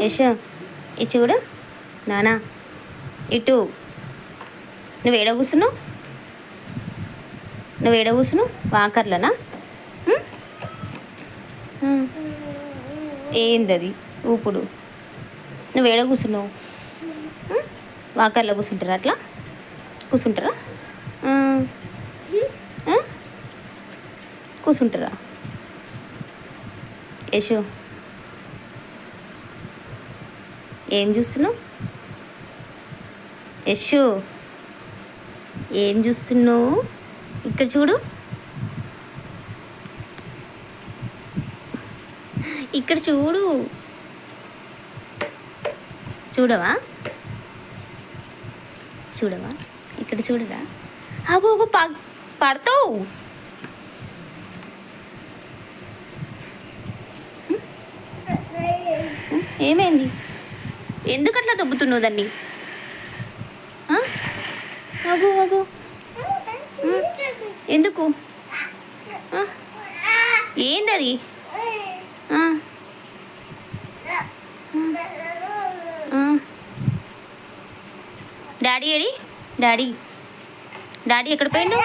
యశ్ ఇది చూడు. నానా ఇటు. నువ్వు ఏడ కూర్చున్నావు? నువ్వు ఏడ కూర్చున్నావు? వాకర్లనా? ఉం? ఏంది అది ఊపుడు. నువ్వు ఏడ కూర్చున్నావు? వాకర్లో కూర్చుంటారా అట్లా? కూర్చుంటారా? కూర్చుంటారా? యశు ఏం చూస్తున్నావు? యశు ఏం చూస్తున్నావు? ఇక్కడ చూడు. ఇక్కడ చూడు. చూడవా? చూడవా? ఇక్కడ చూడరా? అగో ఒక ప పడతావు. ఏమైంది? ఎందుకు అట్లా దొబ్బుతున్నావు దాన్ని? ఎందుకు? ఏందది. Daddy AD? డాడీ. డాడీ ఎక్కడ పోయిండు?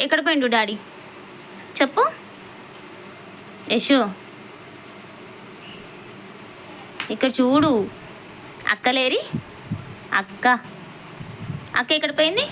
ఎక్కడ పోయిండు డాడీ? చెప్పు. యశు. ఇక్కడ చూడు. అక్కలేరి అక్క. అక్క ఎక్కడ పోయింది?